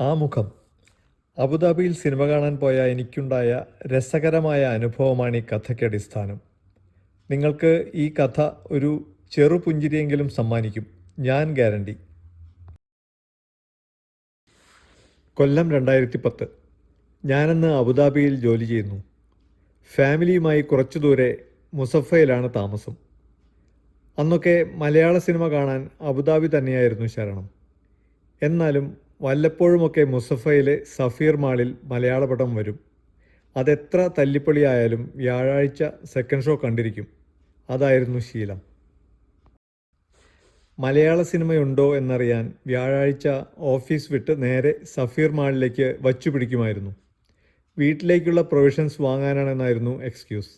ആമുഖം അബുദാബിയിൽ സിനിമ കാണാൻ പോയ എനിക്കുണ്ടായ രസകരമായ അനുഭവമാണ് ഈ കഥയ്ക്ക് അടിസ്ഥാനം. നിങ്ങൾക്ക് ഈ കഥ ഒരു ചെറു പുഞ്ചിരിയെങ്കിലും സമ്മാനിക്കും. ഞാൻ ഗ്യാരണ്ടി. കൊല്ലം രണ്ടായിരത്തി പത്ത് ഞാനന്ന് അബുദാബിയിൽ ജോലി ചെയ്യുന്നു. ഫാമിലിയുമായി കുറച്ചു ദൂരെ മുസഫയിലാണ് താമസം. അന്നൊക്കെ മലയാള സിനിമ കാണാൻ അബുദാബി തന്നെയായിരുന്നു ശരണം. എന്നാലും വല്ലപ്പോഴുമൊക്കെ മുസഫയിലെ സഫീർ മാളിൽ മലയാള പടം വരും. അതെത്ര തല്ലിപ്പൊളിയായാലും വ്യാഴാഴ്ച സെക്കൻഡ് ഷോ കണ്ടിരിക്കും. അതായിരുന്നു ശീലം. മലയാള സിനിമയുണ്ടോ എന്നറിയാൻ വ്യാഴാഴ്ച ഓഫീസ് വിട്ട് നേരെ സഫീർ മാളിലേക്ക് വച്ചു പിടിക്കുമായിരുന്നു വീട്ടിലേക്കുള്ള പ്രൊവിഷൻസ് വാങ്ങാനാണെന്നായിരുന്നു എക്സ്ക്യൂസ്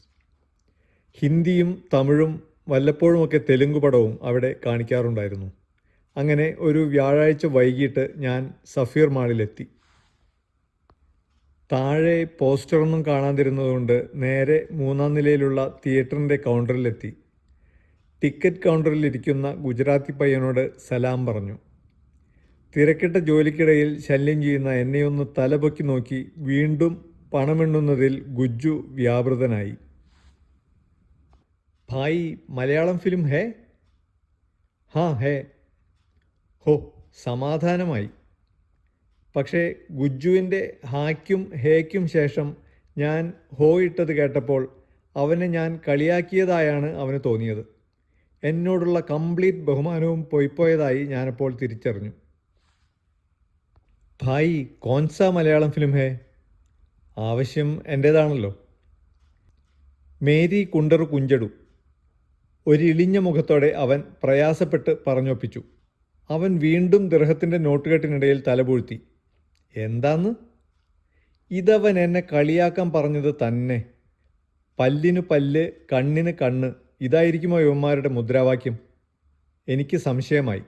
ഹിന്ദിയും തമിഴും വല്ലപ്പോഴുമൊക്കെ തെലുങ്ക് പടവും അവിടെ കാണിക്കാറുണ്ടായിരുന്നു. അങ്ങനെ ഒരു വ്യാഴാഴ്ച വൈകിട്ട് ഞാൻ സഫീർ മാളിലെത്തി. താഴെ പോസ്റ്ററൊന്നും കാണാതിരുന്നതുകൊണ്ട് നേരെ മൂന്നാം നിലയിലുള്ള തിയേറ്ററിന്റെ കൗണ്ടറിലെത്തി. ടിക്കറ്റ് കൗണ്ടറിൽ ഇരിക്കുന്ന ഗുജറാത്തി പയ്യനോട് സലാം പറഞ്ഞു. തിരക്കിട്ട ജോലിക്കിടയിൽ ശല്യം ചെയ്യുന്ന എന്നെയൊന്ന് തലപൊക്കി നോക്കി വീണ്ടും പണമെണ്ണുന്നതിൽ ഗുജ്ജു വ്യാപൃതനായി. ഭായി മലയാളം ഫിലിം ഹേ? ഹാ ഹേ. ഹോ സമാധാനമായി. പക്ഷേ ഗുജ്ജുവിന്റെ ഹാക്കും ഹേക്കും ശേഷം ഞാൻ ഹോ ഇട്ടത് കേട്ടപ്പോൾ അവനെ ഞാൻ കളിയാക്കിയതായാണ് അവന് തോന്നിയത്. എന്നോടുള്ള കംപ്ലീറ്റ് ബഹുമാനവും പൊയ്പോയതായി ഞാനപ്പോൾ തിരിച്ചറിഞ്ഞു. ഭായി കോൺസ മലയാളം ഫിലിം ഹേ ആവശ്യം എന്റേതാണല്ലോ. മേരി കുണ്ടറു കുഞ്ചടു. ഒരിളിഞ്ഞ മുഖത്തോടെ അവൻ പ്രയാസപ്പെട്ട് പറഞ്ഞൊപ്പിച്ചു. അവൻ വീണ്ടും ദൃഹത്തിന്റെ നോട്ടുകെട്ടിനിടയിൽ തലപൂഴ്ത്തി. എന്താന്ന്? ഇതവൻ എന്നെ കളിയാക്കാൻ പറഞ്ഞത് തന്നെ. പല്ലിനു പല്ല് കണ്ണിന് കണ്ണ്. ഇതായിരിക്കുമോ യുവന്മാരുടെ മുദ്രാവാക്യം? എനിക്ക് സംശയമായി.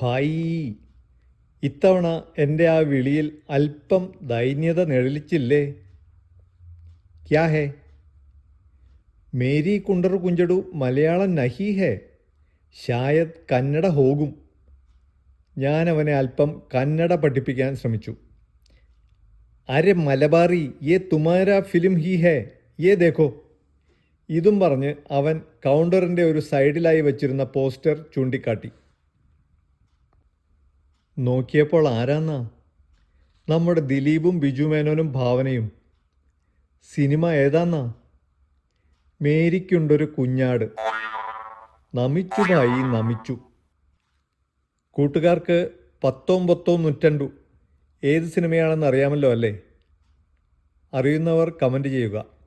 ഭായി ഇത്തവണ എന്റെ ആ വിളിയിൽ അല്പം ദൈന്യത നിഴലിച്ചില്ലേ ക്യാ ഹേ? മേരി കുണ്ടറു കുഞ്ചടു മലയാളം നഹി ഹേ? ഷായദ് കന്നഡ ഹോകും ഞാൻ അവനെ അല്പം കന്നഡ പഠിപ്പിക്കാൻ ശ്രമിച്ചു. അരെ മലബാറി യേ തുമാര ഫിലിം ഹി ഹേ യേ ദേഖോ. ഇതും പറഞ്ഞ് അവൻ കൗണ്ടറിന്റെ ഒരു സൈഡിലായി വച്ചിരുന്ന പോസ്റ്റർ ചൂണ്ടിക്കാട്ടി. നോക്കിയപ്പോൾ ആരാന്നാ? നമ്മുടെ ദിലീപും ബിജു മേനോനും ഭാവനയും. സിനിമ ഏതാന്നാ? മേരിക്കുണ്ടൊരു കുഞ്ഞാട്. നമിച്ചു ഭായി നമിച്ചു. കൂട്ടുകാർക്ക് പത്തൊമ്പത്തോ നൂറ്റണ്ടു. ഏത് സിനിമയാണെന്ന് അറിയാമല്ലോ അല്ലേ? അറിയുന്നവർ കമന്റ് ചെയ്യുക.